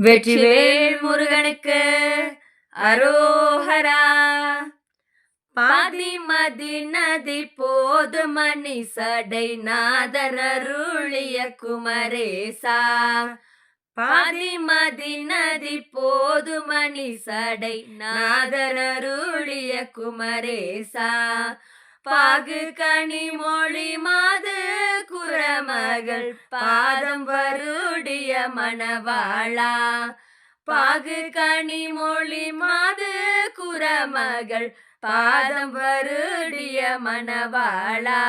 வெற்றிவேல் முருகனுக்கு அரோஹரா. பாதிமதி நதி போது மணி சடை நாதரருளிய குமரேசா. பாதிமதி நதி போது மணி சடை நாதரருளிய குமரேசா. பாகு கனி மொழி மாது குரமகள் பாதம் வருடிய மணவாளா. பாகு கனி மொழி மாது குரமகள் பாதம் வருடிய மணவாளா.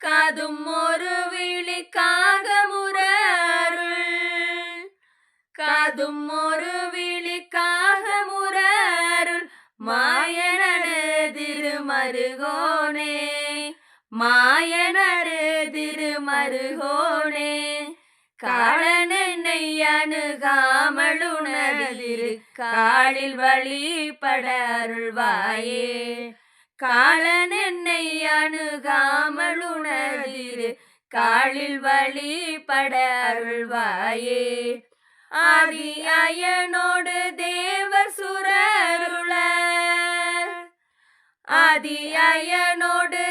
காதும் ஒரு விழிக்கா திருமருகோனே. மாயனரு திருமருகோனே. காளன் என்னை அணுகாமலுணதிரு காலில் வழிபட அருள்வாயே. காளன் என்னை அணுகாமலுணதிரு காலில் வழிபட அருள்வாயே. ஆதி அயனோடு தேவ சுரருள. ஆதி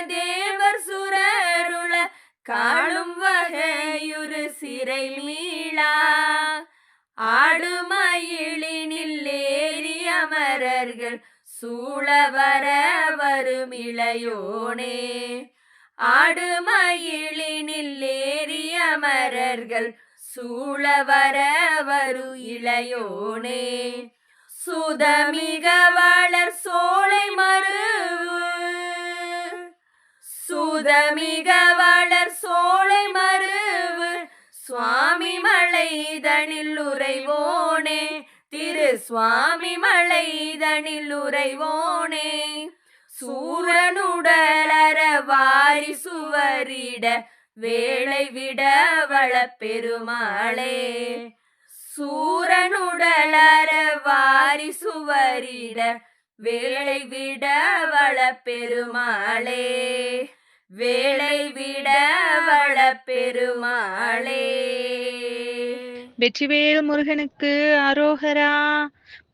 தேவர் சுரருள காணும் வகையுறு சிறை மீளா. ஆடுமயிலினில் ஏறி அமரர்கள் சூழ வர வரும் இளையோனே. ஆடுமயிலினில் ஏறி அமரர்கள் சூழ வர வரு இளையோனே. சுதமிக வளர் சோலை மருவு. சுதமிக வளர் சோலை மருவு. சுவாமி மலைதனில் உறைவோனே. திரு சுவாமி மலைதனில் உறைவோனே. சூரனுடலர வாரி சுவரிட வேளை விட வள பெருமாளே. சூரனுடலர வாரி சுவரிட வேளை விட வள பெருமாளே வேளை விட வள பெருமாளே வெற்றிவேல் முருகனுக்கு அரோகரா.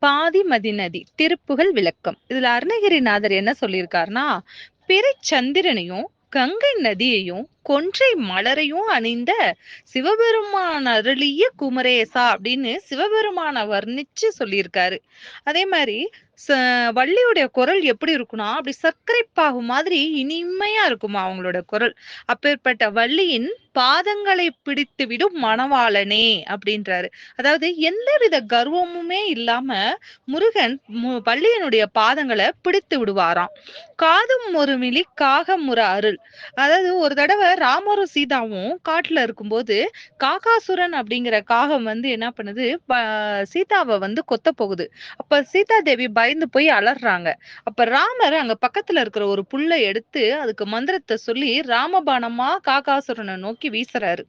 பாதிமதி நதி திருப்புகழ் விளக்கம். இதுல அருணகிரிநாதர் என்ன சொல்லியிருக்காருன்னா பிறை சந்திரனையும் கங்கை நதியையும் கொன்றை மலரையும் அணிந்த சிவபெருமான் அருளிய குமரேசா அப்படின்னு சிவபெருமான வர்ணிச்சு சொல்லியிருக்காரு. அதே மாதிரி ச- வள்ளியுடைய குரல் எப்படி இருக்கும்னா அப்படி சர்க்கரை பாகு மாதிரி இனிமையா இருக்குமா அவங்களோட குரல். அப்பேற்பட்ட வள்ளியின் பாதங்களை பிடித்து விடும் மணவாளனே அப்படின்றாரு. அதாவது எந்தவித கர்வமுமே இல்லாம முருகன் மு- வள்ளியனுடைய பாதங்களை பிடித்து விடுவாராம். காதும் ஒரு மிளி காகம் ஒரு அருள். அதாவது ஒரு தடவை ராமரும் சீதாவும் காட்டுல இருக்கும்போது காகாசுரன் அப்படிங்கிற காகம் வந்து என்ன பண்ணுது? ப- சீதாவை வந்து கொத்த போகுது. அப்ப சீதா தேவி பயந்து போய் அலறாங்க. அப்ப ராமர் அங்க பக்கத்துல இருக்கிற ஒரு புல்லை எடுத்து அதுக்கு மந்திரத்தை சொல்லி ராமபானமா காகாசுரனை நோக்கி வீசுறாரு.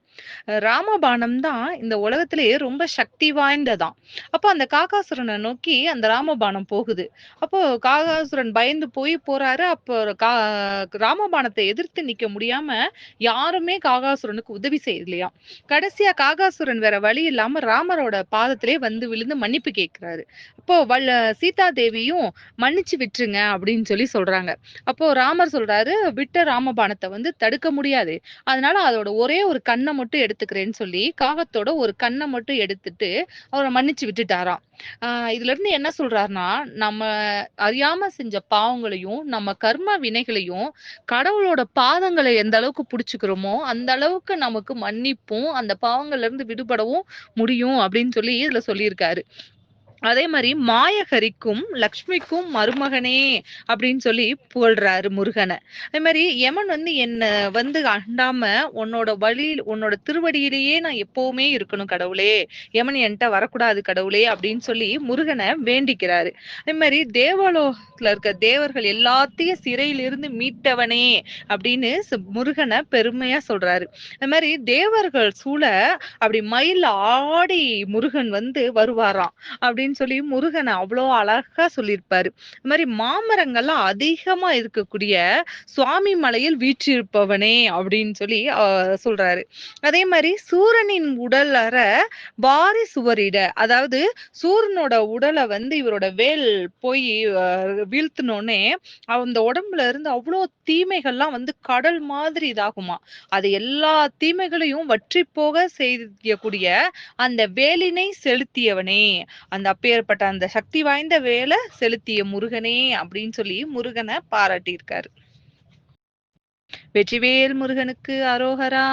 ராமபானம் ராமபாணம் தான் இந்த உலகத்திலேயே ரொம்ப சக்தி வாய்ந்ததாம். அப்போ அந்த காகாசுரனை நோக்கி அந்த ராமபாணம் போகுது. அப்போ காகாசுரன் பயந்து போய் போறாரு. அப்போ கா ராமபாணத்தை எதிர்த்து நிக்க முடியாம யாருமே காகாசுரனுக்கு உதவி செய்யலையா? கடைசியா காகாசுரன் வேற வழி இல்லாம ராமரோட பாதத்திலே வந்து விழுந்து மன்னிப்பு கேட்கிறாரு. அப்போ வல்ல சீதா தேவியும் மன்னிச்சு விட்டுருங்க அப்படின்னு சொல்லி சொல்றாங்க. அப்போ ராமர் சொல்றாரு விட்ட ராமபாணத்தை வந்து தடுக்க முடியாது. அதனால அதோட ஒரே ஒரு கண்ணை மட்டும் எடுத்துக்கிறேன்னு சொல்லி காகத்தோட ஒரு கண்ணை மட்டும் எடுத்துட்டு அவரை மன்னிச்சு விட்டுட்டாராம். ஆஹ் இதுல இருந்து என்ன சொல்றாருன்னா நம்ம அறியாம செஞ்ச பாவங்களையும் நம்ம கர்ம வினைகளையும் கடவுளோட பாதங்களை எந்த அளவுக்கு பிடிச்சுக்கிறோமோ அந்த அளவுக்கு நமக்கு மன்னிப்பும் அந்த பாவங்கள்ல இருந்து விடுபடவும் முடியும் அப்படின்னு சொல்லி இதுல சொல்லியிருக்காரு. அதே மாதிரி மாயகரிக்கும் லக்ஷ்மிக்கும் மருமகனே அப்படின்னு சொல்லி புகழ்றாரு முருகனை. அதே மாதிரி யமன் வந்து என்ன வந்து அண்டாம உன்னோட வழி உன்னோட திருவடியிலேயே நான் எப்பவுமே இருக்கணும் கடவுளே. யமன் என்கிட்ட வரக்கூடாது கடவுளே அப்படின்னு சொல்லி முருகனை வேண்டிக்கிறாரு. அதே மாதிரி தேவலோகத்துல இருக்க தேவர்கள் எல்லாத்தையும் சிறையிலிருந்து மீட்டவனே அப்படின்னு முருகனை பெருமையா சொல்றாரு. அது மாதிரி தேவர்கள் சூழ அப்படி மயில் ஆடி முருகன் வந்து வருவாராம் அப்படின்னு அப்படின்னு சொல்லி முருகனை அவ்வளோ அழகா சொல்லியிருப்பாரு. இந்த மாதிரி மாமரங்கள்லாம் அதிகமா இருக்கக்கூடிய சுவாமி மலையில் வீற்றிருப்பவனே அப்படின்னு சொல்லி சொல்றாரு. அதே மாதிரி சூரனின் உடல் அற வாரி சுவரிட அதாவது சூரனோட உடலை வந்து இவரோட வேல் போய் வீழ்த்தினோடனே அந்த உடம்புல இருந்து அவ்வளோ தீமைகள்லாம் வந்து கடல் மாதிரி இதாகுமா? அது எல்லா தீமைகளையும் வற்றி போக செய்யக்கூடிய அந்த வேலினை செலுத்தியவனே. அந்த அப்பேற்பட்ட அந்த சக்தி வாய்ந்த வேலை செலுத்திய முருகனே அப்படின்னு சொல்லி முருகனை பாராட்டியிருக்காரு. வெற்றிவேல் முருகனுக்கு அரோகரா.